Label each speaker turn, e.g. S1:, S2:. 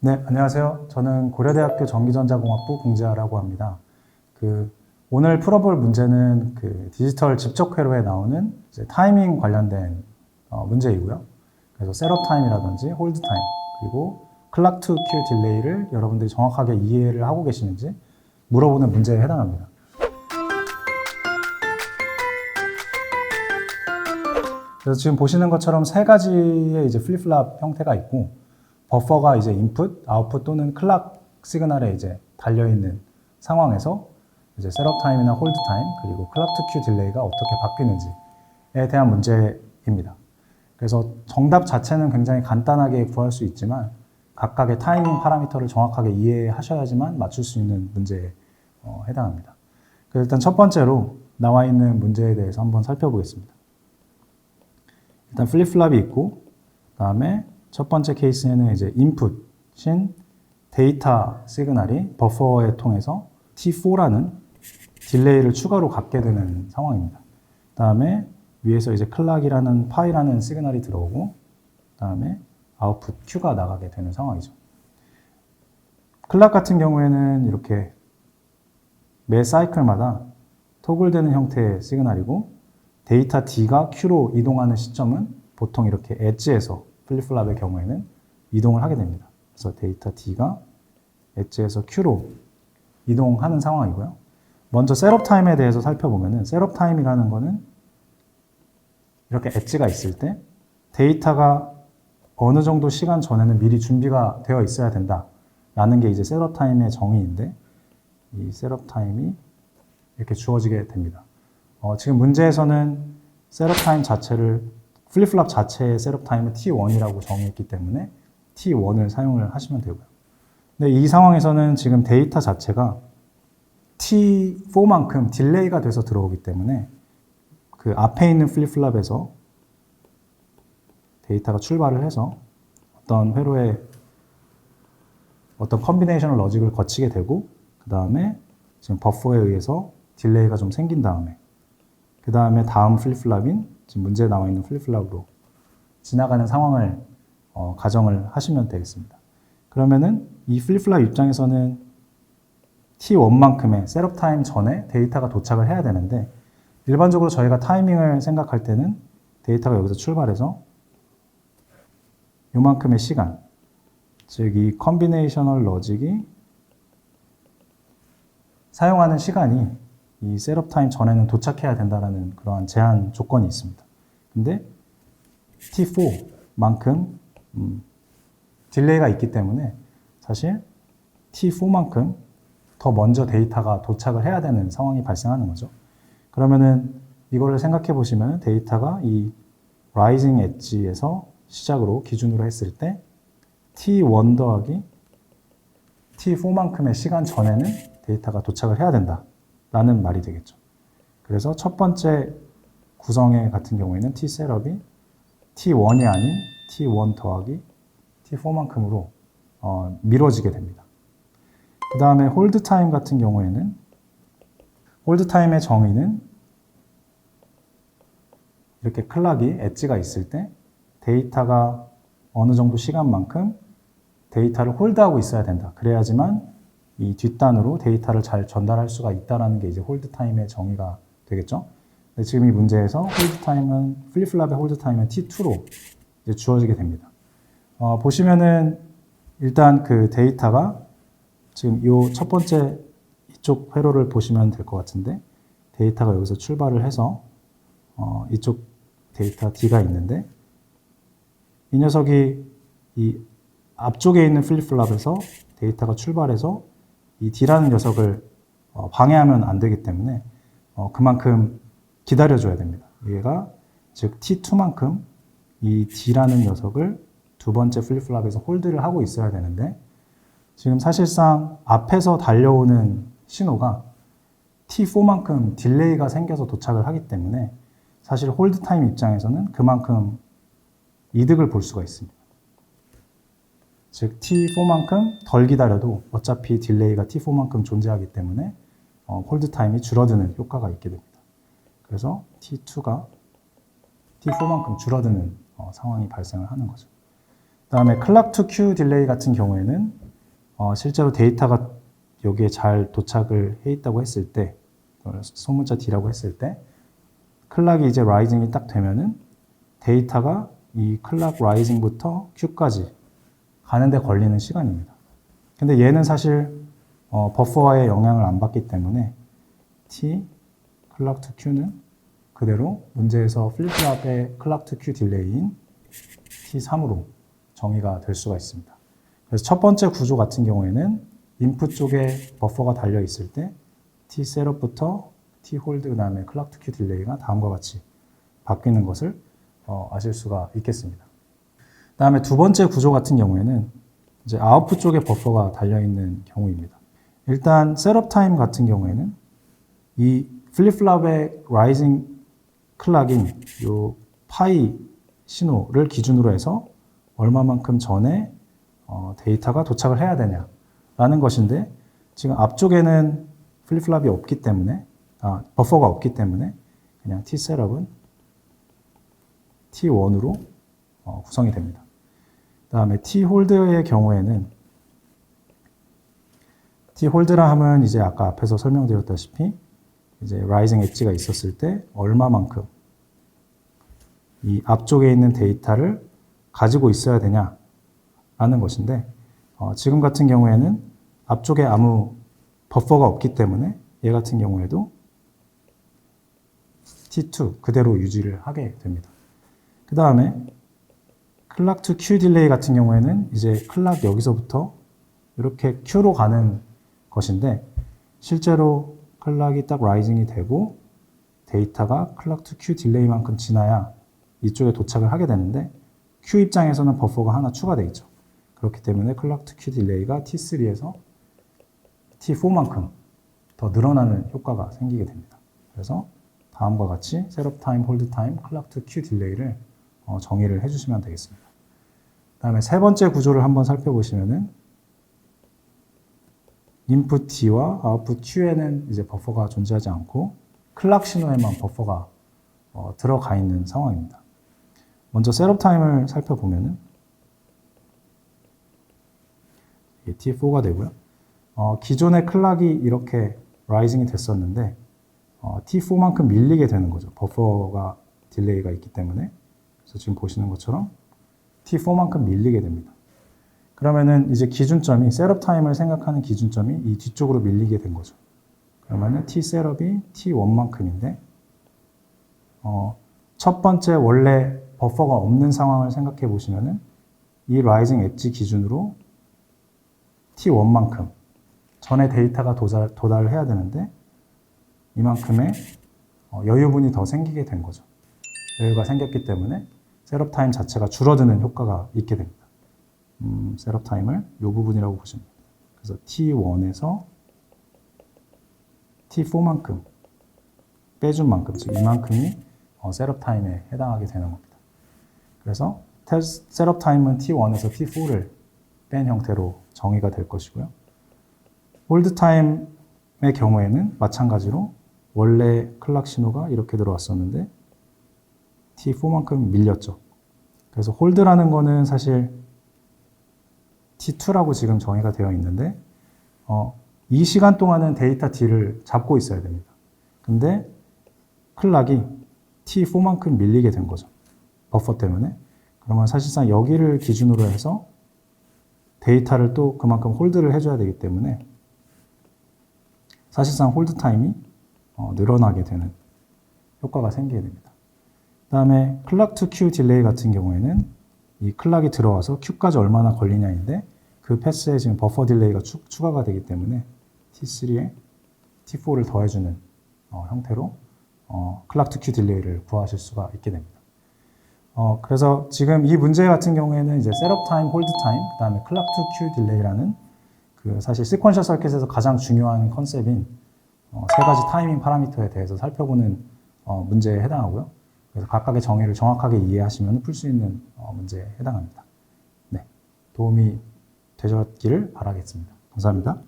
S1: 네, 안녕하세요. 저는 고려대학교 전기전자공학부 공지하라고 합니다. 그 오늘 풀어볼 문제는 그 디지털 집적 회로에 나오는 타이밍 관련된 어, 문제이고요. 그래서 셋업 타임이라든지 홀드 타임 그리고 클락 투 큐 딜레이를 여러분들이 정확하게 이해를 하고 계시는지 물어보는 문제에 해당합니다. 그래서 지금 보시는 것처럼 세 가지의 이제 플립플랍 형태가 있고 버퍼가 이제 인풋, 아웃풋 또는 클락 시그널에 이제 달려 있는 상황에서 이제 셋업 타임이나 홀드 타임 그리고 클락 투 큐 딜레이가 어떻게 바뀌는지에 대한 문제입니다. 그래서 정답 자체는 굉장히 간단하게 구할 수 있지만 각각의 타이밍 파라미터를 정확하게 이해하셔야지만 맞출 수 있는 문제에 어, 해당합니다. 그래서 일단 첫 번째로 나와 있는 문제에 대해서 한번 살펴보겠습니다. 일단 플립플랍이 있고 그다음에 첫 번째 케이스에는 이제 인풋인 데이터 시그널이 버퍼에 통해서 T4라는 딜레이를 추가로 갖게 되는 상황입니다. 그다음에 위에서 이제 클락이라는 파이라는 시그널이 들어오고 그다음에 아웃풋 Q가 나가게 되는 상황이죠. 클락 같은 경우에는 이렇게 매 사이클마다 토글되는 형태의 시그널이고 데이터 D가 Q로 이동하는 시점은 보통 이렇게 엣지에서 플립플랍의 경우에는 이동을 하게 됩니다. 그래서 데이터 D가 엣지에서 Q로 이동하는 상황이고요. 먼저 셋업 타임에 대해서 살펴보면은 셋업 타임이라는 거는 이렇게 엣지가 있을 때 데이터가 어느 정도 시간 전에는 미리 준비가 되어 있어야 된다라는 게 이제 셋업 타임의 정의인데 이 셋업 타임이 이렇게 주어지게 됩니다. 어, 지금 문제에서는 셋업 타임 자체를 플립플랍 자체의 셋업 타임은 T1이라고 정의했기 때문에 T1을 사용을 하시면 되고요. 근데 이 상황에서는 지금 데이터 자체가 T4만큼 딜레이가 돼서 들어오기 때문에 그 앞에 있는 플립플랍에서 데이터가 출발을 해서 어떤 회로에 어떤 컨비네이셔널 러직을 거치게 되고 그 다음에 지금 버퍼에 의해서 딜레이가 좀 생긴 다음에 그 다음에 다음 플립플랍인 지금 문제에 나와 있는 플립플랍으로 지나가는 상황을 어, 가정을 하시면 되겠습니다. 그러면은 이 플립플랍 입장에서는 T1만큼의 셋업 타임 전에 데이터가 도착을 해야 되는데 일반적으로 저희가 타이밍을 생각할 때는 데이터가 여기서 출발해서 요만큼의 시간 즉 이 컨비네이셔널 러직이 사용하는 시간이 이 셋업 타임 전에는 도착해야 된다는 그러한 제한 조건이 있습니다. 근데 T4만큼 음, 딜레이가 있기 때문에 사실 T4만큼 더 먼저 데이터가 도착을 해야 되는 상황이 발생하는 거죠. 그러면은 이거를 생각해 보시면 데이터가 이 라이징 엣지에서 시작으로 기준으로 했을 때 T1 더하기 T4만큼의 시간 전에는 데이터가 도착을 해야 된다 라는 말이 되겠죠. 그래서 첫 번째 구성의 같은 경우에는 T 셋업이 T1이 아닌 T1 더하기 T4만큼으로 어, 미뤄지게 됩니다. 그 다음에 홀드 타임 같은 경우에는 홀드 타임의 정의는 이렇게 클락이 엣지가 있을 때 데이터가 어느 정도 시간만큼 데이터를 홀드하고 있어야 된다. 그래야지만 이 뒷단으로 데이터를 잘 전달할 수가 있다라는 게 이제 홀드 타임의 정의가 되겠죠. 지금 이 문제에서 홀드 타임은 플립플랍의 홀드 타임은 T2로 주어지게 됩니다. 어, 보시면은 일단 그 데이터가 지금 이 첫 번째 이쪽 회로를 보시면 될 것 같은데 데이터가 여기서 출발을 해서 어, 이쪽 데이터 D가 있는데 이 녀석이 이 앞쪽에 있는 플립플랍에서 데이터가 출발해서 이 D라는 녀석을 어, 방해하면 안 되기 때문에 어, 그만큼 기다려줘야 됩니다. 얘가 즉 T2만큼 이 D라는 녀석을 두 번째 플립플랍에서 홀드를 하고 있어야 되는데 지금 사실상 앞에서 달려오는 신호가 T4만큼 딜레이가 생겨서 도착을 하기 때문에 사실 홀드 타임 입장에서는 그만큼 이득을 볼 수가 있습니다. 즉 T4만큼 덜 기다려도 어차피 딜레이가 T4만큼 존재하기 때문에 어, 홀드 타임이 줄어드는 효과가 있게 됩니다. 그래서 T2가 T4만큼 줄어드는 어, 상황이 발생을 하는 거죠. 그 다음에 클락 투 큐 딜레이 같은 경우에는 어, 실제로 데이터가 여기에 잘 도착을 해 있다고 했을 때 그걸 소문자 D라고 했을 때 클락이 이제 라이징이 딱 되면은 데이터가 이 클락 라이징부터 Q까지 가는데 걸리는 시간입니다. 근데 얘는 사실 어, 버퍼와의 영향을 안 받기 때문에 T 클락 투 Q는 그대로 문제에서 플립플랍의 클락 투 Q 딜레이인 T3으로 정의가 될 수가 있습니다. 그래서 첫 번째 구조 같은 경우에는 인풋 쪽에 버퍼가 달려 있을 때 T 셋업부터 T 홀드 그다음에 클락 투 Q 딜레이가 다음과 같이 바뀌는 것을 어, 아실 수가 있겠습니다. 그다음에 두 번째 구조 같은 경우에는 이제 아웃풋 쪽에 버퍼가 달려 있는 경우입니다. 일단 셋업 타임 같은 경우에는 이 플립플랍의 라이징 클락인 요 파이 신호를 기준으로 해서 얼마만큼 전에 어, 데이터가 도착을 해야 되냐라는 것인데 지금 앞쪽에는 플립플랍이 없기 때문에 아, 버퍼가 없기 때문에 그냥 T 셋업은 T1으로 어, 구성이 됩니다. 다음에 T 홀드의 경우에는 T 홀드라 하면 이제 아까 앞에서 설명드렸다시피 이제 라이징 엣지가 있었을 때 얼마만큼 이 앞쪽에 있는 데이터를 가지고 있어야 되냐라는 것인데 어, 지금 같은 경우에는 앞쪽에 아무 버퍼가 없기 때문에 얘 같은 경우에도 T2 그대로 유지를 하게 됩니다. 그 다음에 클락 투 Q 딜레이 같은 경우에는 이제 클락 여기서부터 이렇게 Q로 가는 것인데 실제로 클락이 딱 라이징이 되고 데이터가 클락 투 Q 딜레이만큼 지나야 이쪽에 도착을 하게 되는데 Q 입장에서는 버퍼가 하나 추가되어 있죠. 그렇기 때문에 클락 투 Q 딜레이가 T3에서 T4만큼 더 늘어나는 효과가 생기게 됩니다. 그래서 다음과 같이 셋업 타임, 홀드 타임, 클락 투 Q 딜레이를 어, 정의를 해주시면 되겠습니다. 다음에 세 번째 구조를 한번 살펴보시면은 인풋 T와 아웃풋 Q에는 이제 버퍼가 존재하지 않고 클락 신호에만 버퍼가 어, 들어가 있는 상황입니다. 먼저 셋업 타임을 살펴보면은 이게 T4가 되고요. 어, 기존의 클락이 이렇게 라이징이 됐었는데 어, T4만큼 밀리게 되는 거죠. 버퍼가 딜레이가 있기 때문에. 그래서 지금 보시는 것처럼 T4만큼 밀리게 됩니다. 그러면은 이제 기준점이 셋업 타임을 생각하는 기준점이 이 뒤쪽으로 밀리게 된 거죠. 그러면은 T 셋업이 T1만큼인데 어, 첫 번째 원래 버퍼가 없는 상황을 생각해 보시면은 이 라이징 엣지 기준으로 T1만큼 전에 데이터가 도달, 도달을 해야 되는데 이만큼의 어, 여유분이 더 생기게 된 거죠. 여유가 생겼기 때문에 셋업 타임 자체가 줄어드는 효과가 있게 됩니다. 음, 셋업 타임을 이 부분이라고 보시면 됩니다. 그래서 T1에서 T4만큼 빼준 만큼, 즉 이만큼이 어, 셋업 타임에 해당하게 되는 겁니다. 그래서 셋업 타임은 T1에서 T4를 뺀 형태로 정의가 될 것이고요. 홀드 타임의 경우에는 마찬가지로 원래 클락 신호가 이렇게 들어왔었는데 T4만큼 밀렸죠. 그래서 홀드라는 거는 사실 T2라고 지금 정의가 되어 있는데 어, 이 시간 동안은 데이터 D를 잡고 있어야 됩니다. 근데 클락이 T4만큼 밀리게 된 거죠. 버퍼 때문에. 그러면 사실상 여기를 기준으로 해서 데이터를 또 그만큼 홀드를 해줘야 되기 때문에 사실상 홀드 타임이 어, 늘어나게 되는 효과가 생기게 됩니다. 그 다음에 클락 투 Q 딜레이 같은 경우에는 이 클락이 들어와서 Q까지 얼마나 걸리냐인데 그 패스에 지금 버퍼 딜레이가 추, 가가 되기 때문에 T3에 T4를 더해주는 어, 형태로 어, 클락 투 Q 딜레이를 구하실 수가 있게 됩니다. 어, 그래서 지금 이 문제 같은 경우에는 이제 셋업 타임, 홀드 타임, 그 다음에 클락 투 Q 딜레이라는 그 사실 시퀀셜 서킷에서 가장 중요한 컨셉인 어, 세 가지 타이밍 파라미터에 대해서 살펴보는 어, 문제에 해당하고요. 그래서 각각의 정의를 정확하게 이해하시면 풀 수 있는 어, 문제에 해당합니다. 네, 도움이 되셨기를 바라겠습니다. 감사합니다.